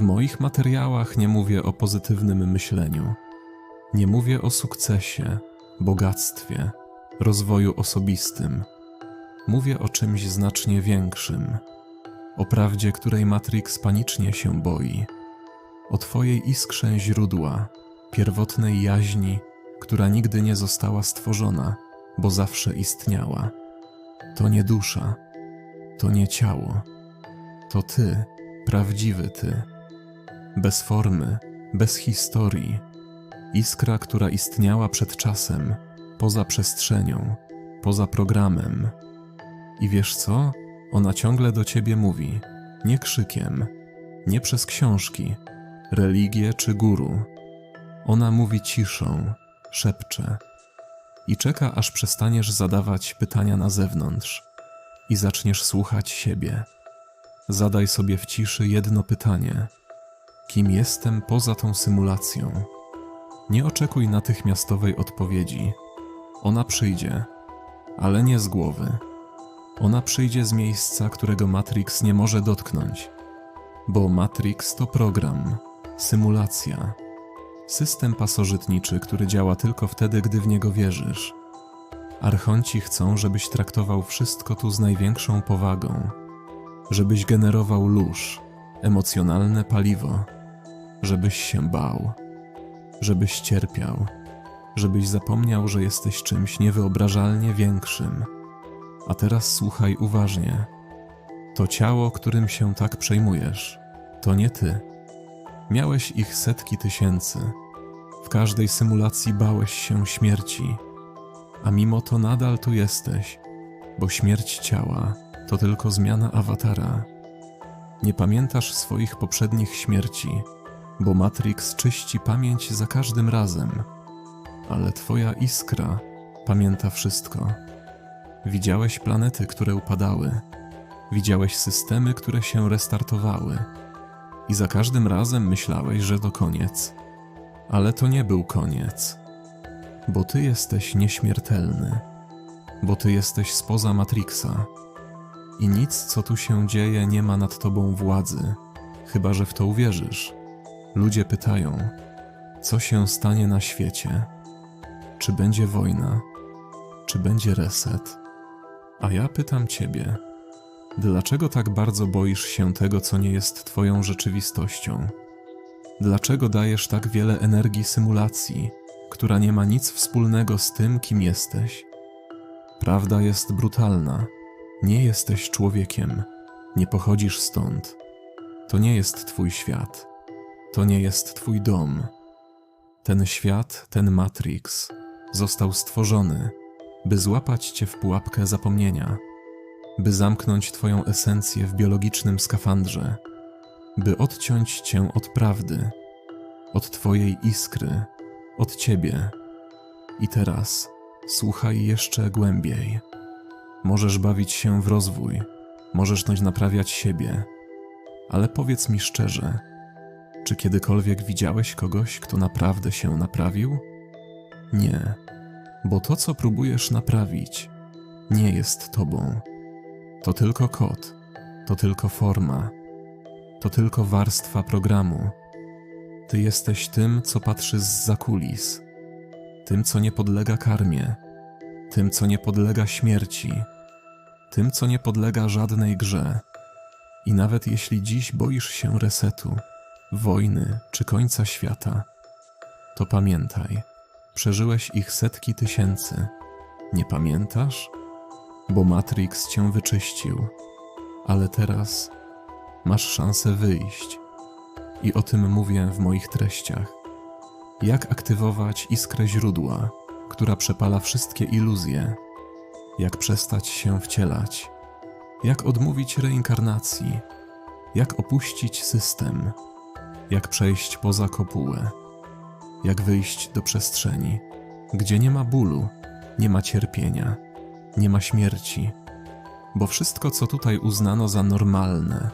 W moich materiałach nie mówię o pozytywnym myśleniu. Nie mówię o sukcesie, bogactwie, rozwoju osobistym. Mówię o czymś znacznie większym. O prawdzie, której Matrix panicznie się boi. O Twojej iskrze źródła, pierwotnej jaźni, która nigdy nie została stworzona, bo zawsze istniała. To nie dusza, to nie ciało. To Ty, prawdziwy Ty. Bez formy, bez historii. Iskra, która istniała przed czasem, poza przestrzenią, poza programem. I wiesz co? Ona ciągle do ciebie mówi, nie krzykiem, nie przez książki, religię czy guru. Ona mówi ciszą, szepcze i czeka, aż przestaniesz zadawać pytania na zewnątrz i zaczniesz słuchać siebie. Zadaj sobie w ciszy jedno pytanie: kim jestem poza tą symulacją? Nie oczekuj natychmiastowej odpowiedzi. Ona przyjdzie, ale nie z głowy. Ona przyjdzie z miejsca, którego Matrix nie może dotknąć, bo Matrix to program, symulacja, system pasożytniczy, który działa tylko wtedy, gdy w niego wierzysz. Archonci chcą, żebyś traktował wszystko tu z największą powagą, żebyś generował lóż, emocjonalne paliwo, żebyś się bał, żebyś cierpiał, żebyś zapomniał, że jesteś czymś niewyobrażalnie większym. A teraz słuchaj uważnie. To ciało, którym się tak przejmujesz, to nie ty. Miałeś ich setki tysięcy. W każdej symulacji bałeś się śmierci, a mimo to nadal tu jesteś, bo śmierć ciała to tylko zmiana awatara. Nie pamiętasz swoich poprzednich śmierci, bo Matrix czyści pamięć za każdym razem, ale twoja iskra pamięta wszystko. Widziałeś planety, które upadały, widziałeś systemy, które się restartowały, i za każdym razem myślałeś, że to koniec. Ale to nie był koniec, bo ty jesteś nieśmiertelny, bo ty jesteś spoza Matrixa. I nic, co tu się dzieje, nie ma nad tobą władzy, chyba że w to uwierzysz. Ludzie pytają, co się stanie na świecie? Czy będzie wojna? Czy będzie reset? A ja pytam ciebie, dlaczego tak bardzo boisz się tego, co nie jest twoją rzeczywistością? Dlaczego dajesz tak wiele energii symulacji, która nie ma nic wspólnego z tym, kim jesteś? Prawda jest brutalna. Nie jesteś człowiekiem, nie pochodzisz stąd. To nie jest twój świat. To nie jest twój dom. Ten świat, ten Matrix, został stworzony, by złapać cię w pułapkę zapomnienia, by zamknąć twoją esencję w biologicznym skafandrze, by odciąć cię od prawdy, od twojej iskry, od ciebie. I teraz słuchaj jeszcze głębiej. Możesz bawić się w rozwój, możesz coś naprawiać siebie, ale powiedz mi szczerze, czy kiedykolwiek widziałeś kogoś, kto naprawdę się naprawił? Nie, bo to, co próbujesz naprawić, nie jest tobą. To tylko kod, to tylko forma, to tylko warstwa programu. Ty jesteś tym, co patrzy z zakulis, tym, co nie podlega karmie, tym, co nie podlega śmierci, tym, co nie podlega żadnej grze. I nawet jeśli dziś boisz się resetu, wojny czy końca świata, to pamiętaj, przeżyłeś ich setki tysięcy. Nie pamiętasz? Bo Matrix cię wyczyścił, ale teraz masz szansę wyjść. I o tym mówię w moich treściach. Jak aktywować iskrę źródła, która przepala wszystkie iluzje? Jak przestać się wcielać? Jak odmówić reinkarnacji? Jak opuścić system? Jak przejść poza kopułę, jak wyjść do przestrzeni, gdzie nie ma bólu, nie ma cierpienia, nie ma śmierci, bo wszystko, co tutaj uznano za normalne,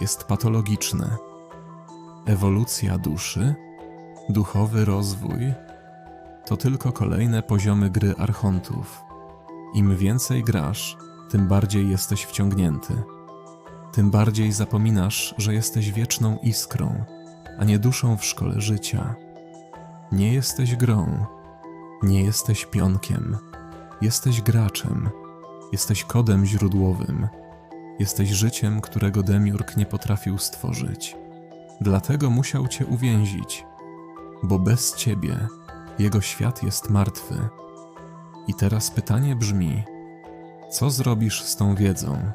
jest patologiczne. Ewolucja duszy, duchowy rozwój to tylko kolejne poziomy gry archontów. Im więcej grasz, tym bardziej jesteś wciągnięty. tym bardziej zapominasz, że jesteś wieczną iskrą, a nie duszą w szkole życia. Nie jesteś grą, nie jesteś pionkiem, jesteś graczem, jesteś kodem źródłowym, jesteś życiem, którego Demiurg nie potrafił stworzyć. Dlatego musiał cię uwięzić, bo bez ciebie jego świat jest martwy. I teraz pytanie brzmi: co zrobisz z tą wiedzą?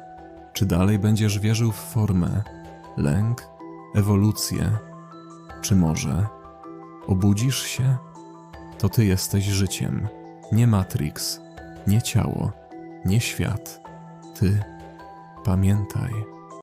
Czy dalej będziesz wierzył w formę, lęk, ewolucję? Czy może obudzisz się? To ty jesteś życiem, nie Matrix, nie ciało, nie świat. Ty pamiętaj.